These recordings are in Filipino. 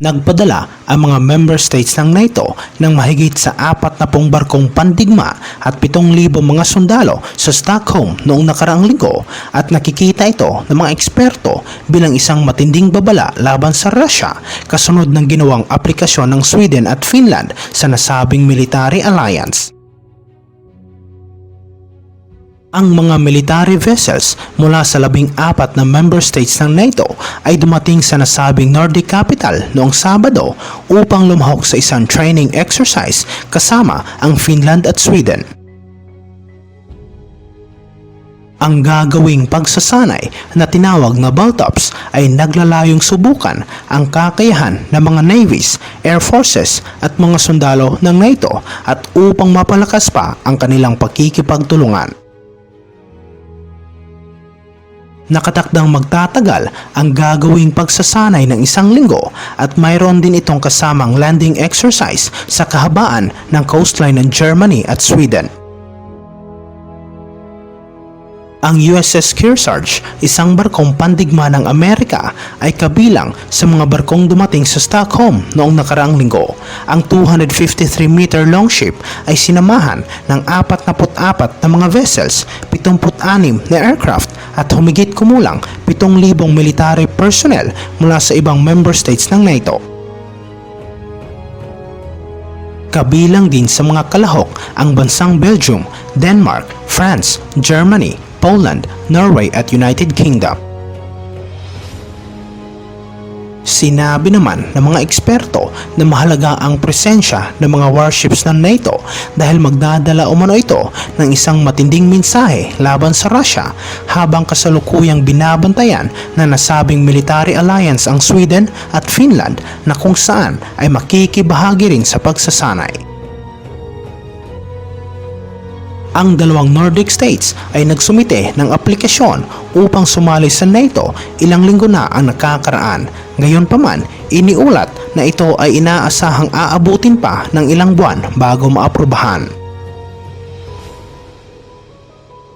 Nagpadala ang mga member states ng NATO ng mahigit sa apat na pong barkong pandigma at 7,000 mga sundalo sa Stockholm noong nakaraang linggo at nakikita ito ng mga eksperto bilang isang matinding babala laban sa Russia kasunod ng ginawang aplikasyon ng Sweden at Finland sa nasabing military alliance. Ang mga military vessels mula sa labing apat na member states ng NATO ay dumating sa nasabing Nordic capital noong Sabado upang lumahok sa isang training exercise kasama ang Finland at Sweden. Ang gagawing pagsasanay na tinawag na Baltops ay naglalayong subukan ang kakayahan ng mga navies, air forces at mga sundalo ng NATO at upang mapalakas pa ang kanilang pakikipagtulungan. Nakatakdang magtatagal ang gagawing pagsasanay ng isang linggo at mayroon din itong kasamang landing exercise sa kahabaan ng coastline ng Germany at Sweden. Ang USS Kearsarge, isang barkong pandigma ng Amerika, ay kabilang sa mga barkong dumating sa Stockholm noong nakaraang linggo. Ang 253-meter longship ay sinamahan ng 44 na mga vessels, 76 na aircraft at humigit kumulang 7,000 military personnel mula sa ibang member states ng NATO. Kabilang din sa mga kalahok ang bansang Belgium, Denmark, France, Germany, Poland, Norway at United Kingdom. Sinabi naman ng mga eksperto na mahalaga ang presensya ng mga warships ng NATO dahil magdadala umano ito ng isang matinding mensahe laban sa Russia habang kasalukuyang binabantayan na nasabing military alliance ang Sweden at Finland na kung saan ay makikibahagi rin sa pagsasanay. Ang dalawang Nordic states ay nagsumite ng aplikasyon upang sumali sa NATO ilang linggo na ang nakakaraan. Ngayon pa man, iniulat na ito ay inaasahang aabutin pa ng ilang buwan bago maaprubahan.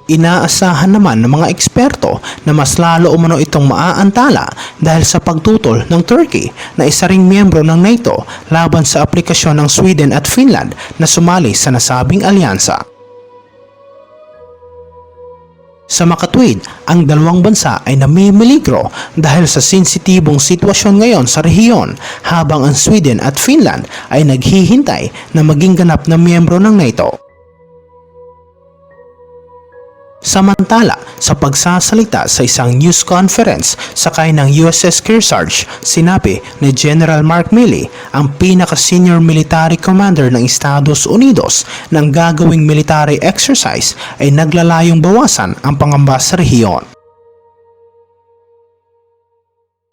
Inaasahan naman ng mga eksperto na mas lalo umano itong maaantala dahil sa pagtutol ng Turkey na isa ring miyembro ng NATO laban sa aplikasyon ng Sweden at Finland na sumali sa nasabing alyansa. Sa makatwid, ang dalawang bansa ay namimiligro dahil sa sensitibong sitwasyon ngayon sa rehiyon habang ang Sweden at Finland ay naghihintay na maging ganap na miyembro ng NATO. Samantala, sa pagsasalita sa isang news conference sakay ng USS Kearsarge, sinabi ni General Mark Milley, ang pinaka-senior military commander ng Estados Unidos ng gagawing military exercise ay naglalayong bawasan ang pangamba sa rehiyon.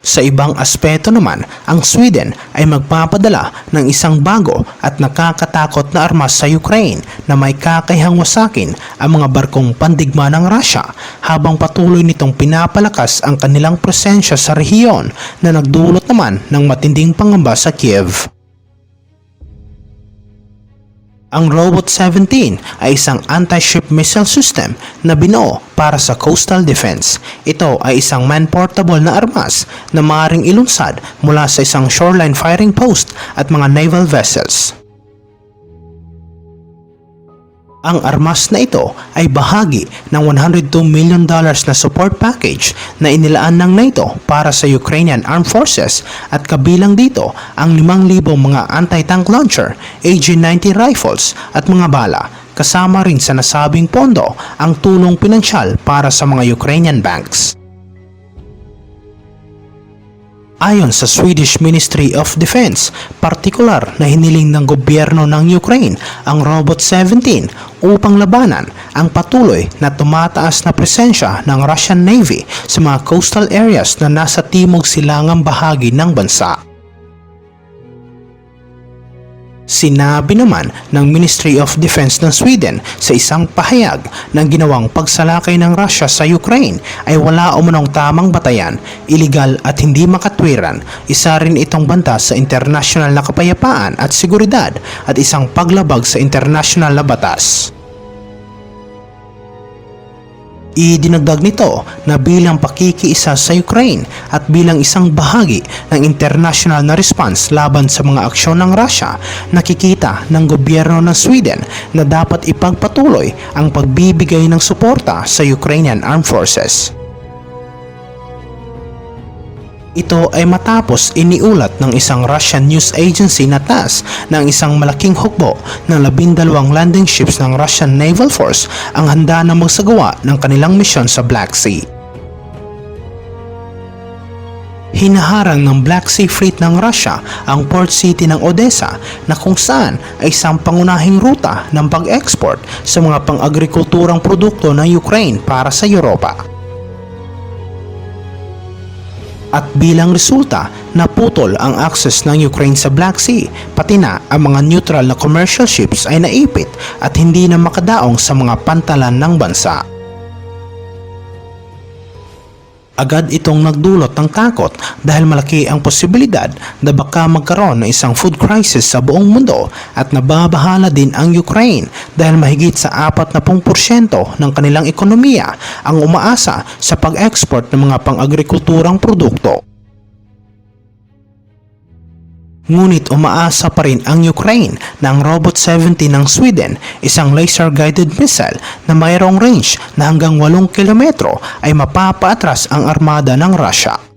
Sa ibang aspeto naman, ang Sweden ay magpapadala ng isang bago at nakakatakot na armas sa Ukraine na may kakayahang wasakin ang mga barkong pandigma ng Russia habang patuloy nitong pinapalakas ang kanilang presensya sa rehiyon na nagdulot naman ng matinding pangamba sa Kiev. Ang Robot 17 ay isang anti-ship missile system na binuo para sa coastal defense. Ito ay isang man-portable na armas na maaaring ilunsad mula sa isang shoreline firing post at mga naval vessels. Ang armas na ito ay bahagi ng 102 million dollars na support package na inilaan ng NATO para sa Ukrainian Armed Forces at kabilang dito ang 5,000 mga anti-tank launcher, AG-90 rifles at mga bala. Kasama rin sa nasabing pondo ang tulong pinansyal para sa mga Ukrainian banks. Ayon sa Swedish Ministry of Defense, partikular na hiniling ng gobyerno ng Ukraine ang Robot 17 upang labanan ang patuloy na tumataas na presensya ng Russian Navy sa mga coastal areas na nasa timog silangang bahagi ng bansa. Sinabi naman ng Ministry of Defense ng Sweden sa isang pahayag na ginawang pagsalakay ng Russia sa Ukraine ay wala umunong tamang batayan, iligal at hindi makatwiran. Isa rin itong banta sa international na kapayapaan at seguridad at isang paglabag sa international na batas. Idinagdag nito na bilang pakikiisa sa Ukraine at bilang isang bahagi ng international na response laban sa mga aksyon ng Russia, nakikita ng gobyerno ng Sweden na dapat ipagpatuloy ang pagbibigay ng suporta sa Ukrainian Armed Forces. Ito ay matapos iniulat ng isang Russian news agency na TASS ng isang malaking hukbo ng labindalawang landing ships ng Russian Naval Force ang handa na magsagawa ng kanilang misyon sa Black Sea. Hinaharang ng Black Sea Fleet ng Russia ang port city ng Odessa na kung saan ay isang pangunahing ruta ng pag-export sa mga pang-agrikulturang produkto ng Ukraine para sa Europa at bilang resulta naputol ang access ng Ukraine sa Black Sea pati na ang mga neutral na commercial ships ay naipit at hindi na makadaong sa mga pantalan ng bansa. Agad itong nagdulot ng takot dahil malaki ang posibilidad na baka magkaroon ng isang food crisis sa buong mundo at nababahala din ang Ukraine dahil mahigit sa 40% ng kanilang ekonomiya ang umaasa sa pag-export ng mga pang-agrikulturang produkto. Ngunit umaasa pa rin ang Ukraine ang Robot 70 ng Sweden, isang laser-guided missile na mayroong range na hanggang 8 kilometro ay mapapaatras ang armada ng Russia.